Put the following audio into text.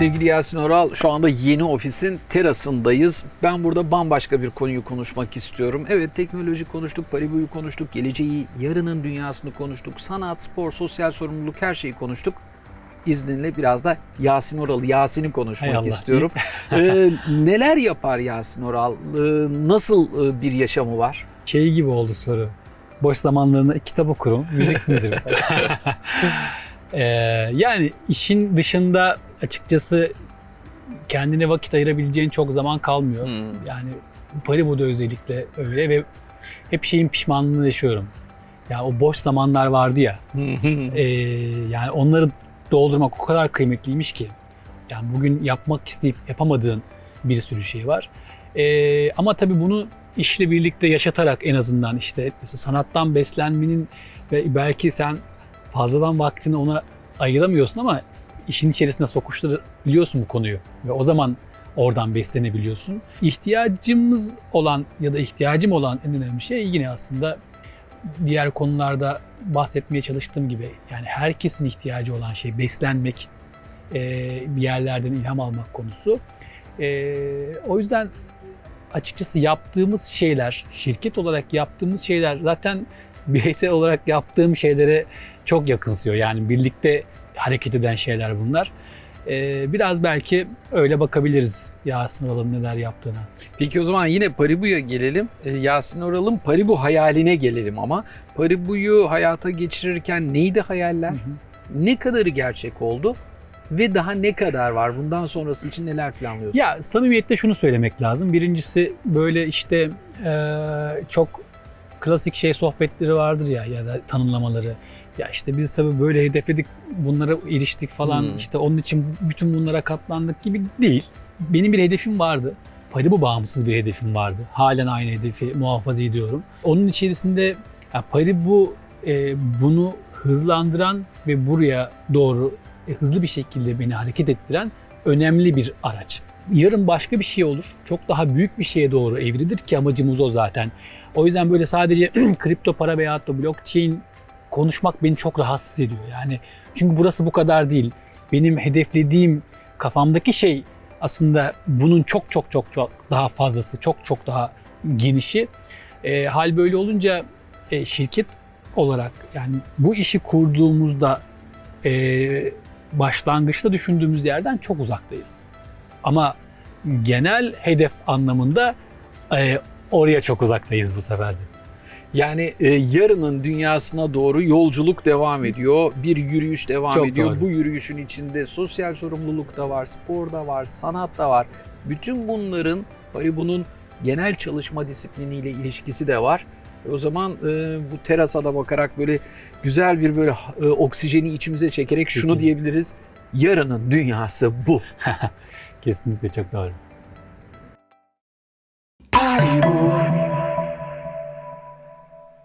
Sevgili Yasin Oral, şu anda yeni ofisin terasındayız. Ben burada bambaşka bir konuyu konuşmak istiyorum. Evet teknoloji konuştuk, Paribu'yu konuştuk, geleceği, yarının dünyasını konuştuk, sanat, spor, sosyal sorumluluk her şeyi konuştuk. İzninle biraz da Yasin Oral, Yasin'i konuşmak istiyorum. Ee, neler yapar Yasin Oral? Ee, nasıl e, bir yaşamı var? Şey gibi oldu soru. Boş zamanlarında kitap okurum, müzik nedir? Ee, yani işin dışında açıkçası kendine vakit ayırabileceğin çok zaman kalmıyor. Hmm. Yani Paribu'da özellikle öyle ve hep şeyin pişmanlığını yaşıyorum. Ya o boş zamanlar vardı ya. Ee, yani onları doldurmak o kadar kıymetliymiş ki. Yani bugün yapmak isteyip yapamadığın bir sürü şey var. Ee, ama tabii bunu işle birlikte yaşatarak en azından işte mesela sanattan beslenmenin ve belki sen fazladan vaktini ona ayıramıyorsun ama işin içerisine sokuşturabiliyorsun bu konuyu ve o zaman oradan beslenebiliyorsun. İhtiyacımız olan ya da ihtiyacım olan en önemli şey yine aslında diğer konularda bahsetmeye çalıştığım gibi yani herkesin ihtiyacı olan şey beslenmek, bir yerlerden ilham almak konusu. O yüzden açıkçası yaptığımız şeyler, şirket olarak yaptığımız şeyler zaten bireysel olarak yaptığım şeylere çok yakınsıyor. Yani birlikte hareket eden şeyler bunlar. Eee, biraz belki öyle bakabiliriz Yasin Oral'ın neler yaptığına. Peki o zaman yine Paribu'ya gelelim. Ee, Yasin Oral'ın Paribu hayaline gelelim ama. Paribu'yu hayata geçirirken neydi hayaller? Hı hı. Ne kadarı gerçek oldu? Ve daha ne kadar var? Bundan sonrası için neler planlıyorsun? Ya samimiyetle şunu söylemek lazım. Birincisi böyle işte eee, çok klasik şey sohbetleri vardır ya ya da tanımlamaları. Ya işte biz tabii böyle hedefledik, bunlara eriştik falan. Hmm. işte onun için bütün bunlara katlandık gibi değil. Benim bir hedefim vardı. Paribu bağımsız bir hedefim vardı. Halen aynı hedefi muhafaza ediyorum. Onun içerisinde ya Paribu e, bunu hızlandıran ve buraya doğru e, hızlı bir şekilde beni hareket ettiren önemli bir araç. Yarın başka bir şey olur. Çok daha büyük bir şeye doğru evrilir ki amacımız o zaten. O yüzden böyle sadece kripto para veya da blockchain konuşmak beni çok rahatsız ediyor. Yani çünkü burası bu kadar değil. Benim hedeflediğim kafamdaki şey aslında bunun çok çok çok çok daha fazlası, çok çok daha genişi. E, hal böyle olunca e, şirket olarak yani bu işi kurduğumuzda e, başlangıçta düşündüğümüz yerden çok uzaktayız. Ama genel hedef anlamında e, oraya çok uzaktayız bu sefer de. Yani e, yarının dünyasına doğru yolculuk devam ediyor. Bir yürüyüş devam Çok ediyor. doğru. Bu yürüyüşün içinde sosyal sorumluluk da var, spor da var, sanat da var. Bütün bunların Paribu'nun genel çalışma disipliniyle ilişkisi de var. E, O zaman e, bu terasada bakarak böyle güzel bir böyle e, oksijeni içimize çekerek şunu diyebiliriz. Yarının dünyası bu. Kesinlikle çok doğru.